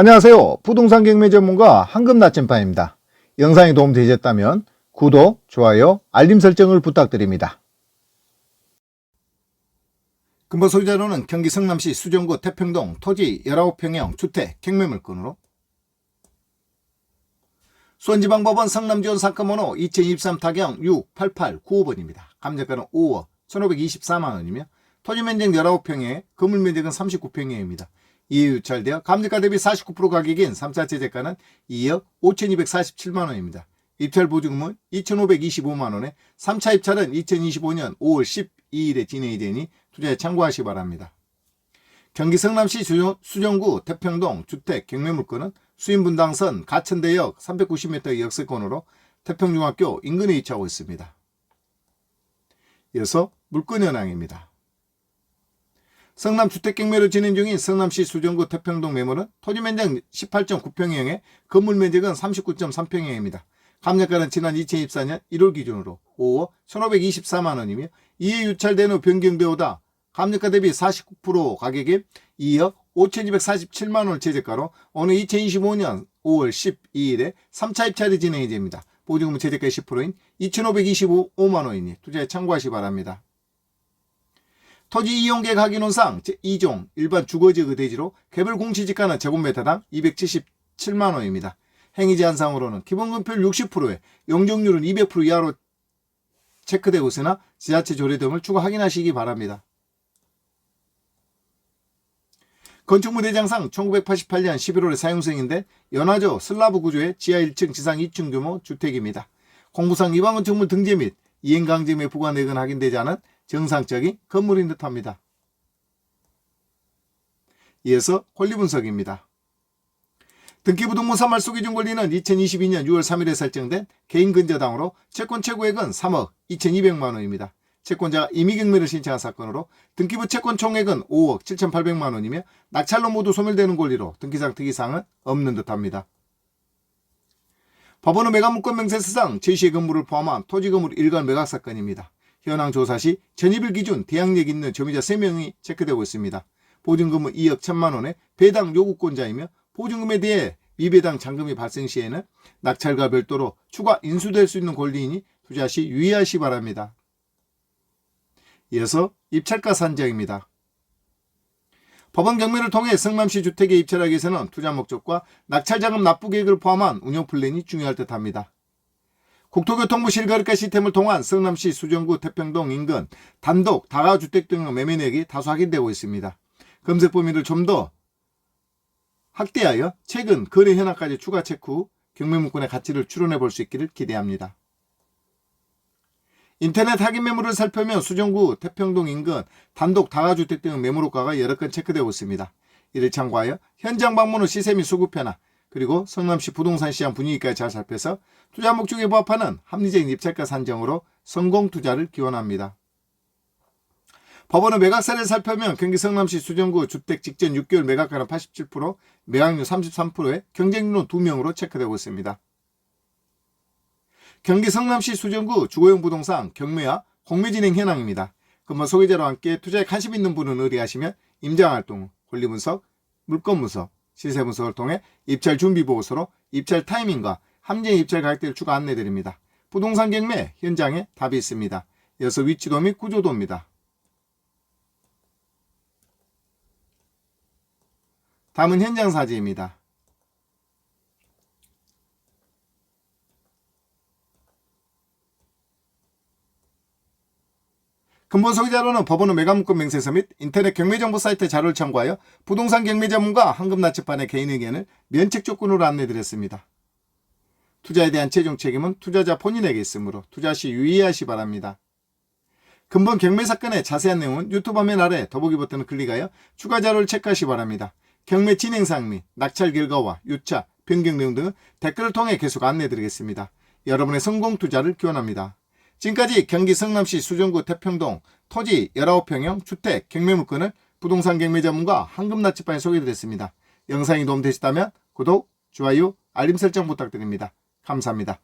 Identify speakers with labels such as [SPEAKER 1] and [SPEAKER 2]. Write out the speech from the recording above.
[SPEAKER 1] 안녕하세요. 부동산 경매 전문가 황금 나침반입니다. 영상이 도움되셨다면 구독, 좋아요, 알림 설정을 부탁드립니다. 근본 소유자로는 경기 성남시 수정구 태평동 토지 19평형 주택 경매물건으로 수원지방법원 성남지원 사건번호 2023 타경 68895번입니다. 감정가는 5억 1524만원이며 토지 면적 19평에 건물 면적은 39평형입니다. 이에 유찰되어 감정가 대비 49% 가격인 3차 제재가는 2억 5247만원입니다. 입찰 보증금은 2525만원에 3차 입찰은 2025년 5월 12일에 진행이 되니 투자에 참고하시 기 바랍니다. 경기 성남시 수정- 수정구 태평동 주택 경매물건은 수인분당선 가천대역 390m 역세권으로 태평중학교 인근에 위치하고 있습니다. 이어서 물건 현황입니다. 성남 주택경매로 진행 중인 성남시 수정구 태평동 매물은 토지 면적 18.9평형에 건물 면적은 39.3평형입니다. 감정가는 지난 2024년 1월 기준으로 5억 1,524만 원이며 이에 유찰된 후 변경되오다 감정가 대비 49% 가격인 2억 5,247만 원을 최저가로 오늘 2025년 5월 12일에 3차 입찰이 진행이 됩니다. 보증금 최저가 10%인 2,525만 원이니 투자에 참고하시 기 바랍니다. 토지 이용계획 확인원상 제2종 일반 주거지역 대지로 개별 공시지가는 제곱미터당 277만 원입니다. 행위 제한상으로는 기본금표율 60%에 용적률은 200% 이하로 체크되고 있으나 지자체 조례 등을 추가 확인하시기 바랍니다. 건축물 대장상 1988년 11월에 사용승인데 연화조 슬라브 구조의 지하 1층 지상 2층 규모 주택입니다. 공부상 이방 건축물 등재 및 이행강제에 부과 내역은 확인되지 않은 정상적인 건물인 듯합니다. 이어서 권리 분석입니다. 등기부등본 산말소 기준 권리는 2022년 6월 3일에 설정된 개인근저당으로 채권 최고액은 3억 2200만 원입니다. 채권자가 임의경매를 신청한 사건으로 등기부 채권 총액은 5억 7800만 원이며 낙찰로 모두 소멸되는 권리로 등기상 특이사항은 없는 듯합니다. 법원은 매각물권 명세서상 제시의 건물을 포함한 토지 건물 일괄 매각 사건입니다. 현황 조사 시 전입일 기준 대항력 있는 점유자 3명이 체크되고 있습니다. 보증금은 2억 1천만 원에 배당 요구권자이며 보증금에 대해 미배당 잔금이 발생 시에는 낙찰과 별도로 추가 인수될 수 있는 권리이니 투자 시 유의하시 바랍니다. 이어서 입찰가 산정입니다. 법원 경매를 통해 성남시 주택에 입찰하기 위해서는 투자 목적과 낙찰자금 납부 계획을 포함한 운영 플랜이 중요할 듯합니다. 국토교통부 실거래가 시스템을 통한 성남시 수정구 태평동 인근 단독 다가주택 등의 매매 내역이 다수 확인되고 있습니다. 검색 범위를 좀 더 확대하여 최근 거래 현황까지 추가 체크 후 경매 문건의 가치를 추론해 볼 수 있기를 기대합니다. 인터넷 확인 매물을 살펴면 수정구 태평동 인근 단독 다가주택 등의 매물호가가 여러 건 체크되고 있습니다. 이를 참고하여 현장 방문 후 시세 및 수급 변화 그리고 성남시 부동산 시장 분위기까지 잘 살펴서 투자 목적에 부합하는 합리적인 입찰가 산정으로 성공 투자를 기원합니다. 법원은 매각사를 살펴면 경기 성남시 수정구 주택 직전 6개월 매각가는 87%, 매각률 33%에 경쟁률은 2명으로 체크되고 있습니다. 경기 성남시 수정구 주거용 부동산 경매와 공매 진행 현황입니다. 금번 소개자와 함께 투자에 관심 있는 분은 의뢰하시면 임장활동, 권리분석, 물건분석, 시세 분석을 통해 입찰 준비 보고서로 입찰 타이밍과 함정 입찰 가격대를 추가 안내 드립니다. 부동산 경매 현장에 답이 있습니다. 이어서 위치도 및 구조도입니다. 다음은 현장 사진입니다. 근본 소개자로는 법원의 매각문건 명세서 및 인터넷 경매정보 사이트 자료를 참고하여 부동산 경매 전문가 황금 나치판의 개인 의견을 면책 조건으로 안내드렸습니다. 투자에 대한 최종 책임은 투자자 본인에게 있으므로 투자 시 유의하시 바랍니다. 근본 경매 사건의 자세한 내용은 유튜브 화면 아래 더보기 버튼을 클릭하여 추가 자료를 체크하시 바랍니다. 경매 진행 사항 및 낙찰 결과와 유차, 변경 내용 등은 댓글을 통해 계속 안내드리겠습니다. 여러분의 성공 투자를 기원합니다. 지금까지 경기 성남시 수정구 태평동 토지 19평형 주택 경매 물건을 부동산 경매 전문가 황금나치판에 소개드렸습니다. 영상이 도움되셨다면 구독, 좋아요, 알림 설정 부탁드립니다. 감사합니다.